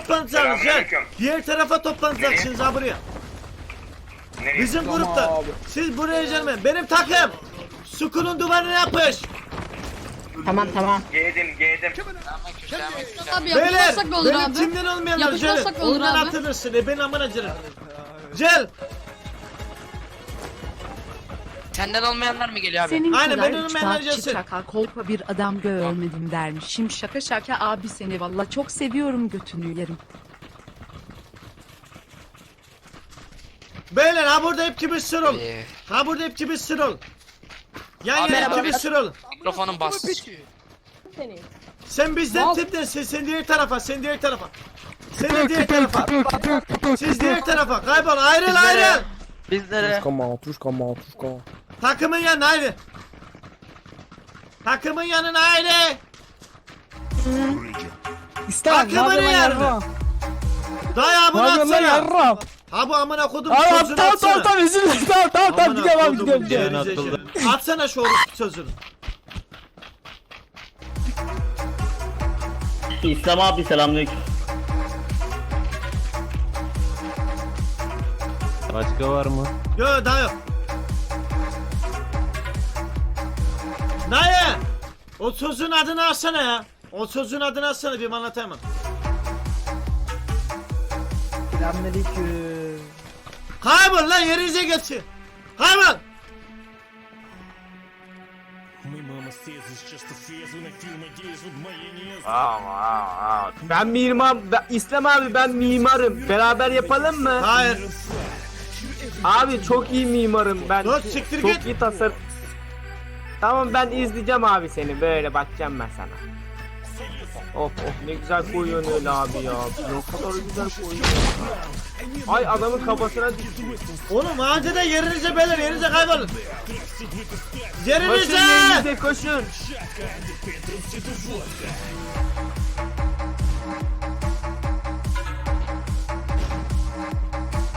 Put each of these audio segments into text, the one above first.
toplanacaksınız. Selamünaleyküm. Diğer tarafa toplanacaksınız ha buraya. Nereye? Bizim Tamam grupta. abi. Siz buraya gelmeyin. Benim takım. Sukunun duvarına yapış. Tamam tamam. Yedim yedim. Abi Beyler yapışmazsak da olur benim abi. kimden olmayanlar Yapışmazsak gelin. olur Oradan abi. atılırsın. E ben amına cırım. Gel. Senden olmayanlar mı geliyor abi? Senin Aynen, kadar ben onun üç menajesi. kağıtçı çakal kolpa bir adam görmedim dermişim. Şaka şaka abi seni valla çok seviyorum götünü yerim. Beyler ha burada hep gibi sırol. Ee, Ha burada hep gibi sırol. Yan Abi, yana hep abi. gibi sırol. mikrofonun bas. Sen bizden tiptensin. Sen diğer tarafa. Sen diğer tarafa. Sen de diğer tarafa. Siz diğer tarafa. Kaybol. Ayrıl ayrıl. Bizlere. Tuşka ma, tuşka ma, tuşka. Takımın yanına ayrı. Takımın yanına ayrı. İstem, Takımın ne yarra? Daya bunu lan atsana. Ha bu amına kodum Ay sözünü tamam tamam atsana. tamam özür dilerim tamam tamam tamam Amına gidiyorum abi kodumun gidiyorum gidiyorum. gerizekalı. Atsana şu orospu sözünü. İslam abi selamünaleyküm. Başka var mı? Yo daha yok. Dayı. O sözün adını alsana ya. O sözün adını alsana bir anlatayım. Selamünaleyküm. Kaybol lan yerinize geçin. Kaybol. Ben mimar, ben, İslam abi ben mimarım. Beraber yapalım mı? Hayır. Abi çok iyi mimarım ben. Dur, siktir çok git. iyi tasar. Tamam ben izleyeceğim abi seni böyle bakacağım ben sana. Of of ne güzel koyuyorsun öyle abi ya. Ne kadar güzel koyuyorsun. Ay adamın kafasına düştü. Oğlum anca da yerinize beyler yerinize kaybolun. Koşun Yerinize. yerinize koşun.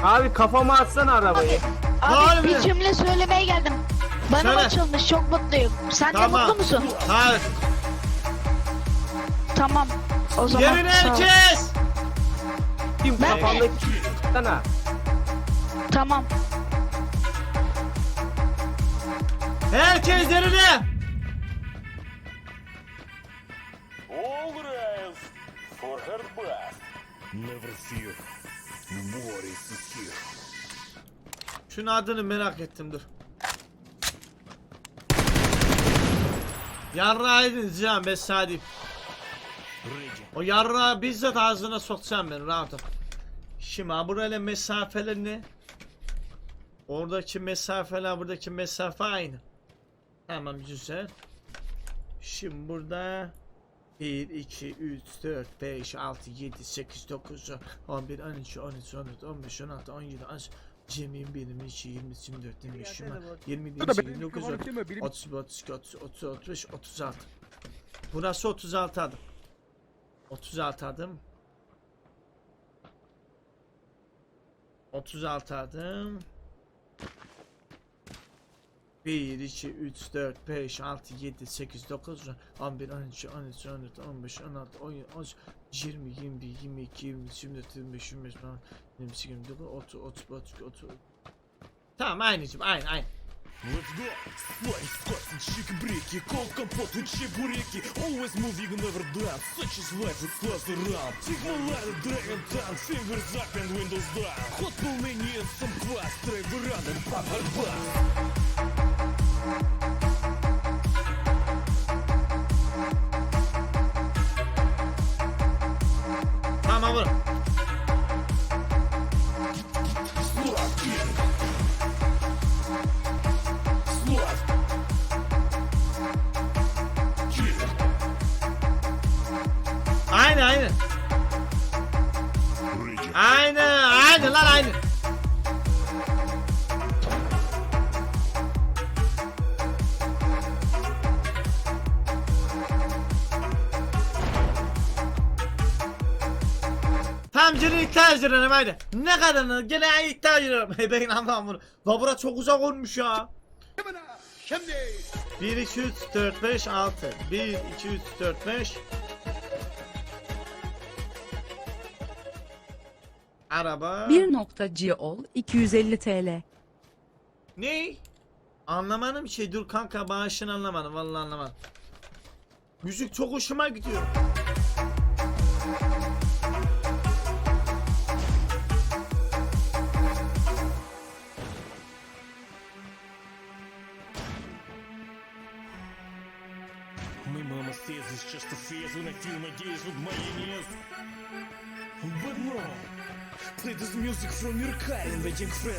Abi kafama atsana arabayı. Abi, Abi bir cümle söylemeye geldim. Bana Söyle. açılmış çok mutluyum. Sen de Tamam. mutlu musun? Hayır. Tamam. O zaman Yerine sağ ol. herkes. Kim kafandaki sana. Tamam. Herkes yerine. For her best. Never fear. War is here. Şunun adını merak ettim dur. Yarrağı edin Cihan ben sadeyim. O yarrağı bizzat ağzına sokacağım ben rahat ol. Şimdi burayla mesafeler ne? Oradaki mesafeler buradaki mesafe aynı. Tamam güzel. Şimdi burada 1, 2, 3, 4, 5, 6, 7, 8, 9, 10, 11, 12, 13, 14, 15, 16, 17, 18, 20, 21, 22, 23, 24, 25, 26, 27, 28, 29, 30, 31, 32, 30, 30, 35, 36. Burası 36 adım. 36 adım. 36 adım. 1, 2, 3, 4, 5, 6, 7, 8, 9, 10, 11, 12, 13, 14, 15, 16, 17, 18, 20, 21, 22, 23, 24, 25, 25, 26, 28, 29, 30 30 30 30 Tamam aynıcım aynı aynı. Let's go! Slide, fucking chicken bricky, cold compote with chiburiki Always moving, never done, such is life, it flies around Take my light, a dragon time, fingers up and windows down. Hot Romanian, some class, drive around and pop her back ediyorum haydi. Ne kadarını gene iddia ediyorum. ben inanmam bunu. La bura çok uzak olmuş ya. 1 2 3 4 5 6 1 2 3 4 5 Araba. Bir noktacı ol 250 TL. Ne? Anlamadım şey dur kanka bağışını anlamadım vallahi anlamadım. Müzik çok hoşuma gidiyor.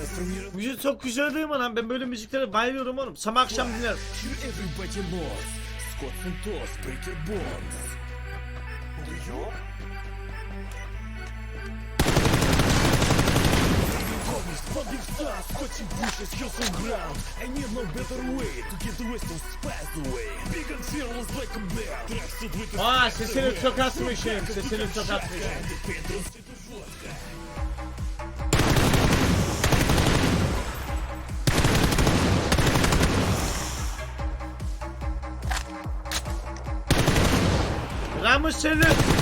From your... Müzik çok güzel değil mi lan? Ben böyle müziklere bayılıyorum oğlum. Sabah akşam dinlerim. Побеждать, почему just your so ground I need no better way to get the west of space away Big and fearless like a bear Tracks to Twitter А, Сесилию все красный смещаем, Сесилию все красный Vamos, Сесилию!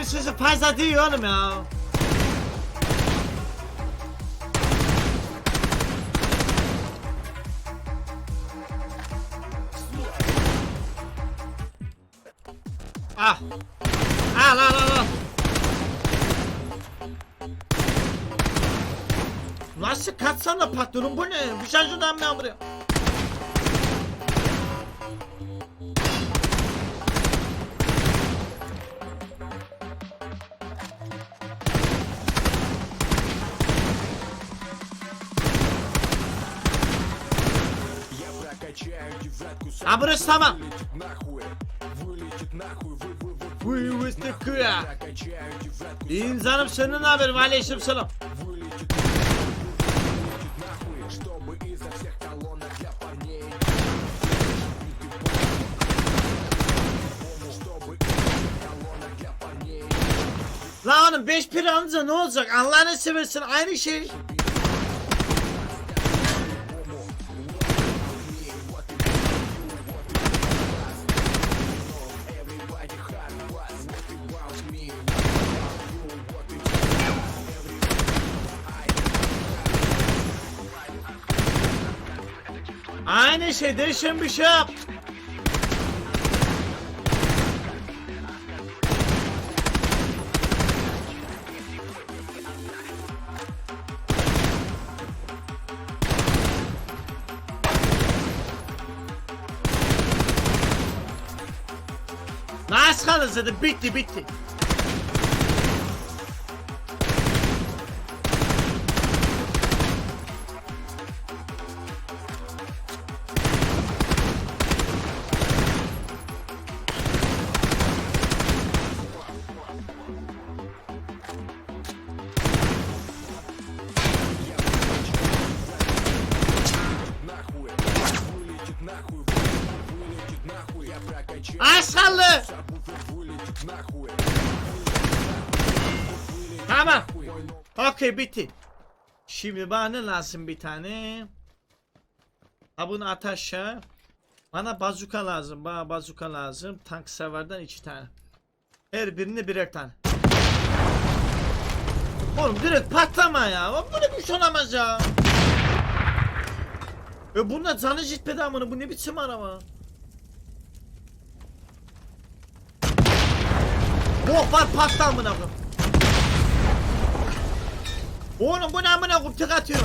Oyunun sesi fazla değil oğlum ya. Ah. Al al al al. Nasıl katsana patronum bu ne? Bir şuradan ben buraya. Ha burası tamam. Ya. İyiyim canım senin haber? Aleyküm selam. Oğlum 5 pir alınca ne olacak? Allah'ını seversen aynı şey. Şey değişen bir şey yap. Nasıl kalır zaten bitti bitti. Tamam. Okey bitti. Şimdi bana lazım bir tane? Ha bunu at aşağı. Bana bazuka lazım. Bana bazuka lazım. Tank severden iki tane. Her birine birer tane. Oğlum direkt patlama ya. Böyle bir şey olamaz ya. E bununla canı gitmedi amına. Bu ne biçim araba? Bok var patla amına koyayım. Oğlum bu ne amına koyayım tek atıyor.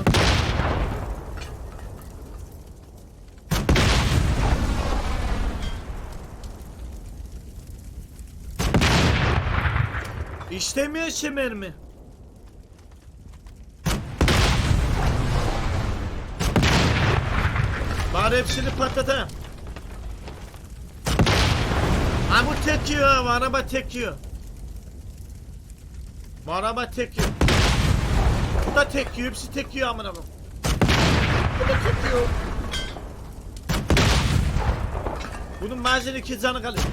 İşlemiyor ki mermi. Bari hepsini patlatayım. Ha bu tek yiyor, bu araba tek yiyor. Bu araba tek yiyor. Bu da tek yiyor. Hepsi tek yiyor amına koyayım. Bu da tek yiyor. Bunun bazen iki canı kalıyor.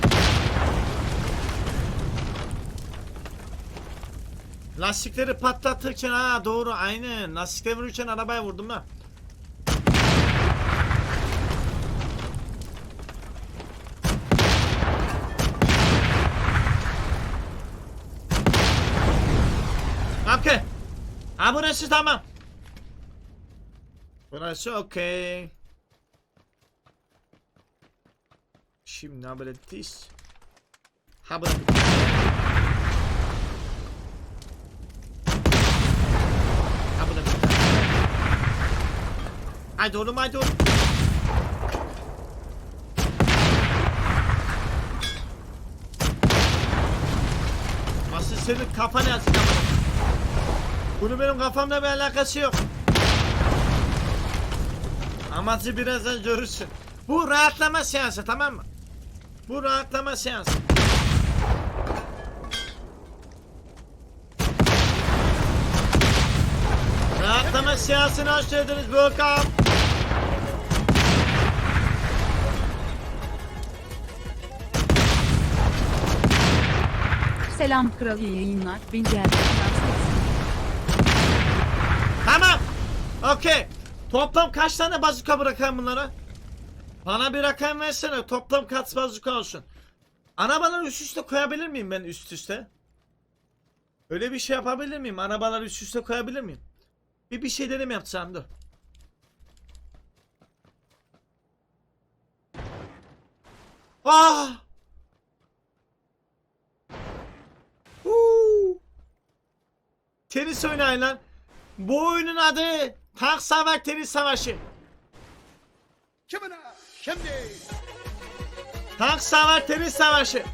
Lastikleri patlatırken ha doğru aynen. Lastikleri vururken arabaya vurdum lan. Okey. Ha burası tamam. Burası okey. Şimdi haber ettiyiz? Ha burası. Ha burası. Haydi oğlum haydi oğlum. Asıl senin kafan yazık ama. Bunu benim kafamla bir alakası yok. Amacı birazdan görürsün. Bu rahatlama seansı tamam mı? Bu rahatlama seansı. Rahatlama seansına hoş geldiniz Volkan. Selam kral iyi yayınlar. Ben geldim. Tamam. Okey. Toplam kaç tane bazuka bırakayım bunlara? Bana bir rakam versene. Toplam kaç bazuka olsun? Arabaları üst üste koyabilir miyim ben üst üste? Öyle bir şey yapabilir miyim? Arabaları üst üste koyabilir miyim? Bir bir şeyleri mi yapsam dur. Ah! Huu! Tenis oynayın lan. Bu oyunun adı Tank Savar Tenis Savaşı. Tank Savar Tenis Savaşı.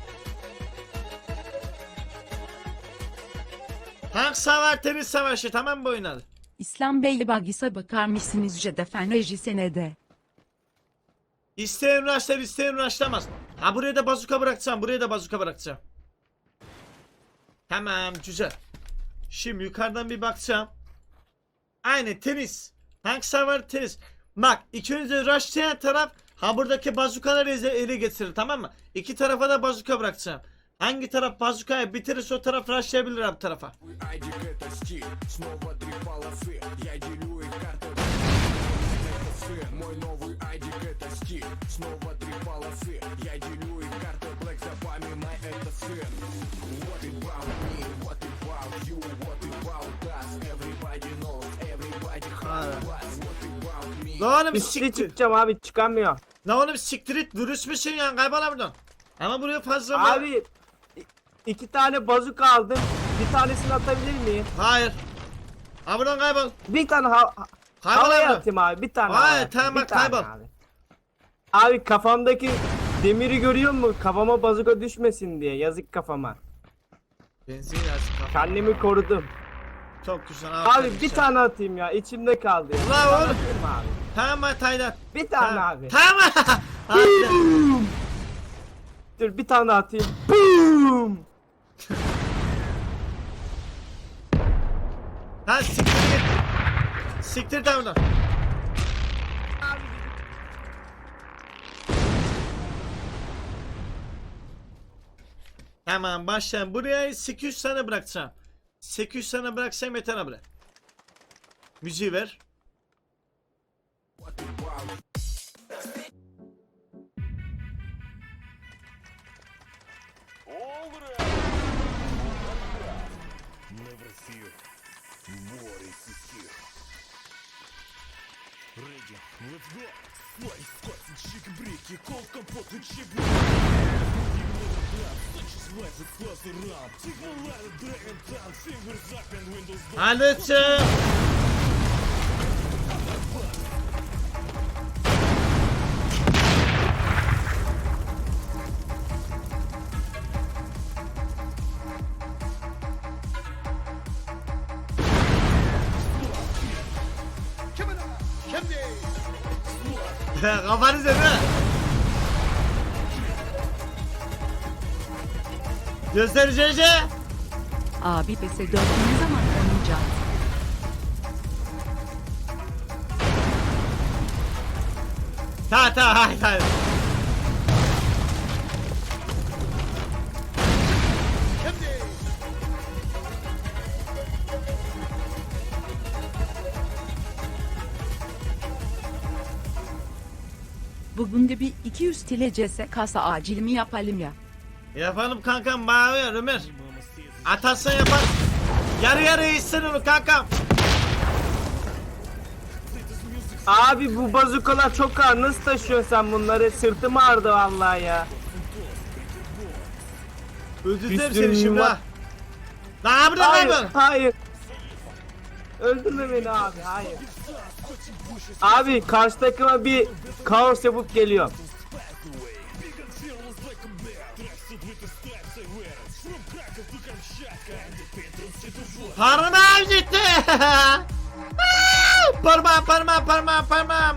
Tank Savar Tenis Savaşı tamam mı bu oyunun adı? İslam Beyli Bagis'a bakar mısınız Jedefen rejisine de? İsteyen raşlar isteyen raşlamaz. Ha buraya da bazuka bırakacağım. Buraya da bazuka bırakacağım. Tamam güzel. Şimdi yukarıdan bir bakacağım. Aynı tenis. Tank savar tenis. Bak önce rushlayan taraf ha buradaki bazukaları ele, ele getirir tamam mı? İki tarafa da bazuka bırakacağım. Hangi taraf bazukayı bitirirse o taraf rushlayabilir abi tarafa. Lan oğlum Üstüne siktir. çıkacağım abi çıkamıyor. Lan oğlum siktir it. Virüs müsün ya? Kaybol abi buradan. Ama buraya fazla mı? Abi i- iki tane bazuka aldım. Bir tanesini atabilir miyim? Hayır. Abi buradan kaybol. Bir tane ha Kaybol havaya abi. atayım abi. Bir tane Hayır, havaya. tamam, Bir bak, tane kaybol. Abi. abi kafamdaki demiri görüyor musun? Kafama bazuka düşmesin diye. Yazık kafama. Benzin kafa. Kendimi korudum. Çok güzel Abi bir tane atayım ya. içimde kaldı. ya. Tane oğlum. abi. Tamam Taylan. Bir tane Tamam. abi. Tamam. Hadi. Dur bir tane atayım. Boom! Lan siktir git. Siktir de buradan. Tamam başlayalım. Buraya 800 tane bırakacağım. 800 tane bıraksam yeter abi. Müziği ver. Never fear. War is here. Ready, let's go. Fly, squats, and chicken breaky, cold компот, and chip. Down. Halledeceğim. Kafanı sen Göstereceğiz. Abi pese döndüğün zaman tanıyacağım. Ta ta hay ta. Bugün de bir 200 tile kasa acil mi yapalım ya? Yapalım kankam mavi Ömer. Atarsan yapar. Yarı yarı içsin onu kankam. Abi bu bazukalar çok ağır. Nasıl taşıyorsun sen bunları? Sırtım ağrıdı vallahi ya. Öldüreceğim Üstüm seni şimdi yuva- ha. Lan abi ne Hayır, yapıyorsun? hayır. Öldürme beni abi, hayır. Abi karşı takıma bir kaos yapıp geliyor. Parmağım gitti. parmağım parmağım parmağım parmağım.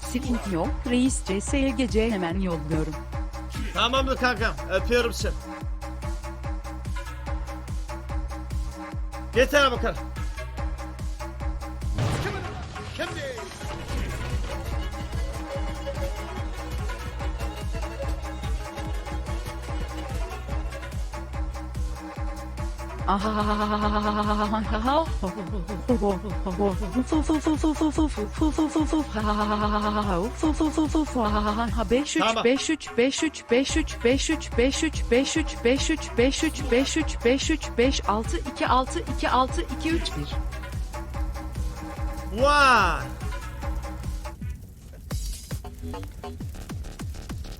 Sıkıntı yok. Reis CS'ye gece hemen yolluyorum. Tamamdır kankam. Öpüyorum seni. Yeter bakalım. Vay.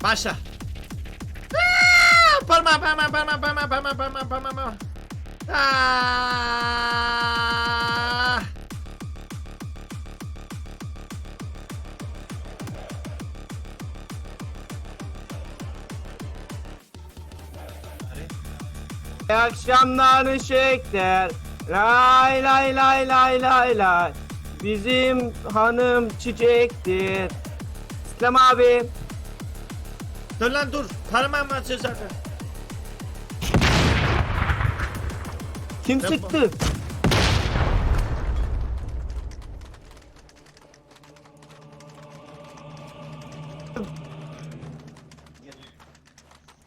Başla. Aa, parmağım parmağım parmağım parmağım parmağım parmağım parmağım. Aa! İyi akşamlar ışıktır. Lay lay lay lay lay lay. Bizim hanım çiçektir. İslam abi. Dur lan dur. Parmağım açıyor zaten. Kim Yapma. çıktı?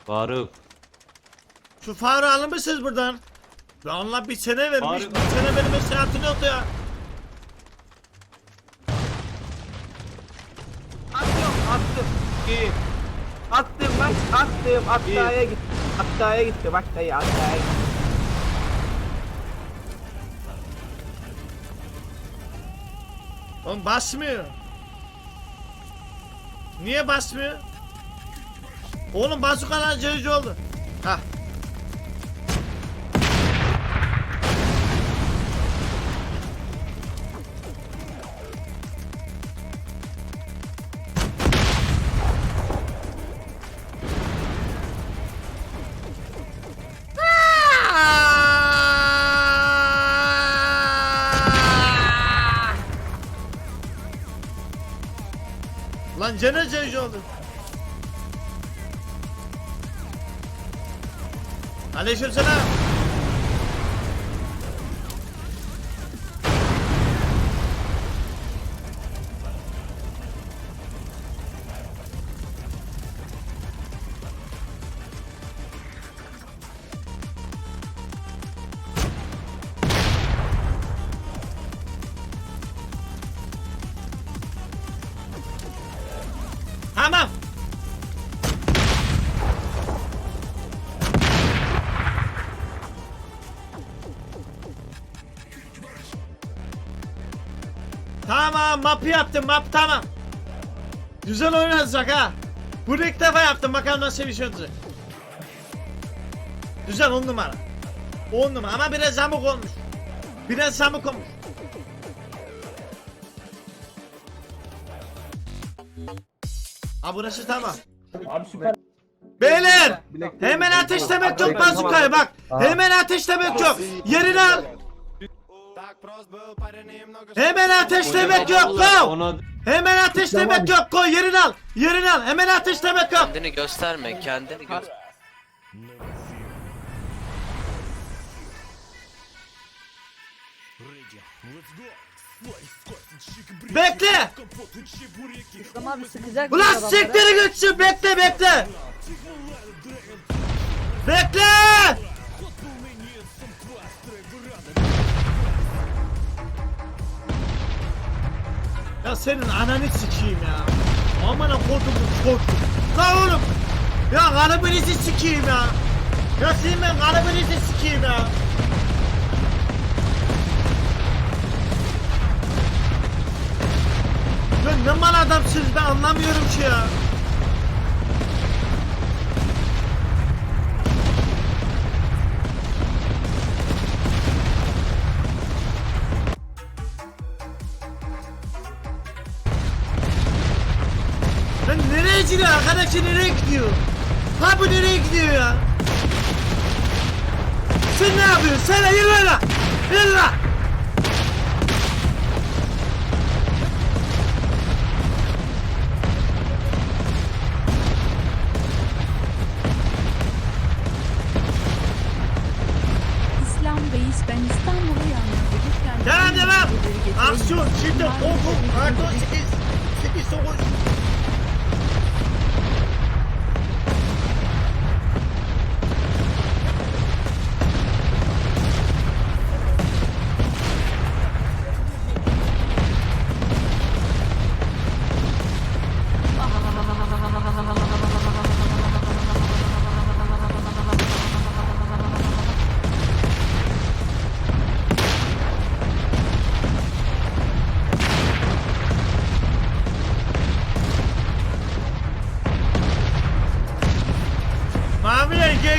Faruk. Şu Faruk'u alır mısınız buradan? Ya Allah bir sene vermiş. Faruk- Bir sene benim seyahatim yoktu ya. Attım, attım. İyi. Attım bak, attım. Hattaya gitti. Hattaya gitti. Bak dayı, hattaya gitti. Oğlum basmıyor. Niye basmıyor? Oğlum bazukalar cırıcı oldu. Hah. Lan cene cırıcı oldu. Aleykümselam. Mapı yaptım map tamam. Güzel oynayacak ha. Bunu ilk defa yaptım bakalım nasıl bir şey olacak. Güzel on numara. On numara ama biraz zamuk olmuş. Biraz zamuk olmuş. Ha burası tamam. Beyler hemen ateşlemek yok bazukaya bak. Hemen ateşlemek yok. Yerini al. Hemen ateşlemek yok lan. Hemen ateşlemek yok koy yerini al. Yerini al. Hemen ateşlemek yok. Kendini gösterme kendini göster. Bekle. Tamam sıkacak. Ulan siktir götürsün bekle bekle. Bekle. Ya senin ananı sikeyim ya. Amına kodumun çocuğu. Lan oğlum. Ya kalbinizi sikeyim ya. Ya senin ben kalbinizi sikeyim ya. Ya ne mal adamsınız ben anlamıyorum ki ya. Arkadaşı nereye gidiyor? Ha bu nereye gidiyor ya? Sen ne yapıyorsun? Sen yürü lan! Yürü lan! İslam Reis ben İstanbul'a yalnız gelirken... Devam devam! Aksiyon, şiddet, korku, karton 8, 8, 9.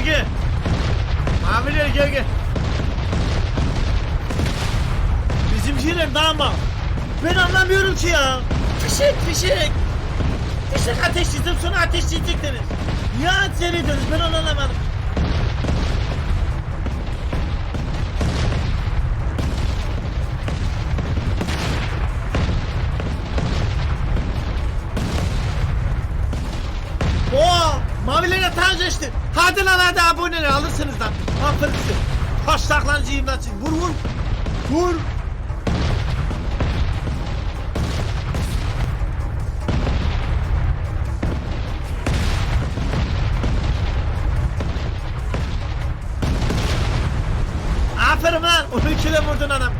Gel. Maviler gel gel. Bizimkiler dama. Ben anlamıyorum ki ya. Fişek fişek. Fişek ateşledim sonra ateşleyecektiniz. Niye ateş ediyorsunuz ben onu anlamadım. Lan hadi aboneler alırsınız lan. Aferin size. Haşlaklancıyım lan siz. Vur vur. Vur. Aferin lan. 12 de vurdun adam.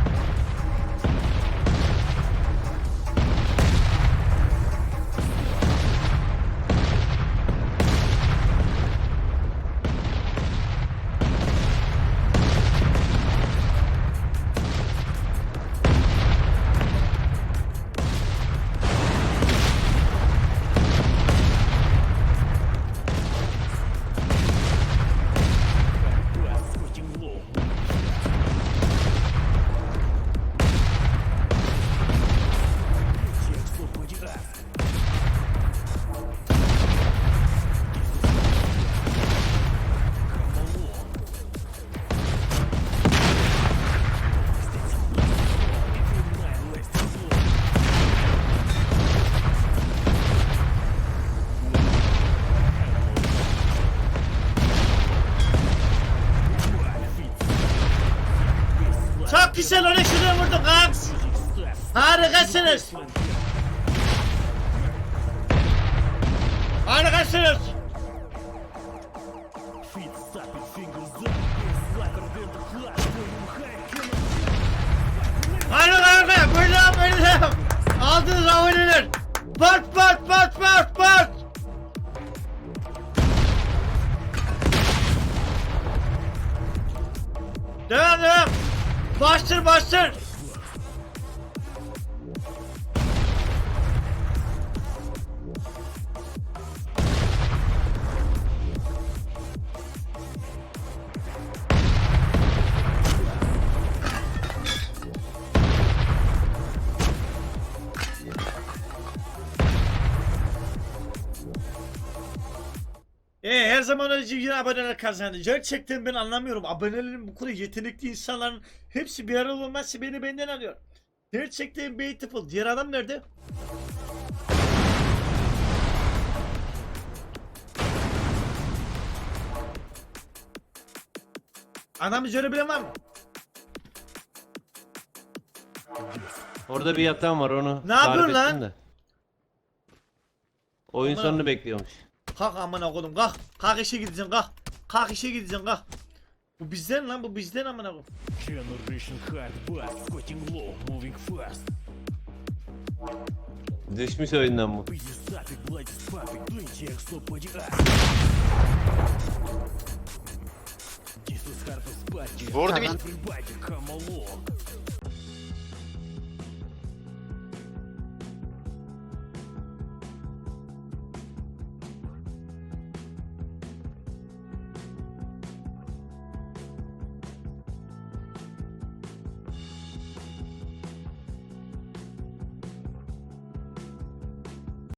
High, cannon Harika harika. Böyle böyle. Aldınız aboneler. Part part part part part. Devam devam. Bastır bastır. Zaman önce yine aboneler kazandı. Gerçekten ben anlamıyorum. Abonelerin bu kadar yetenekli insanların hepsi bir arada olması beni benden alıyor. Gerçekten beautiful. Diğer adam nerede? Adamı görebilen var mı? Orada bir yatan var onu. Ne yapıyorsun lan? de. Oyun Aman sonunu bekliyormuş. Kalk amına koydum kalk. Kalk işe gideceğim kalk. Kalk işe gideceğim kalk. Bu bizden lan bu bizden amına koydum. Generation hard but squatting low moving fast. Düşmüş oyundan bu. Vurdu bir.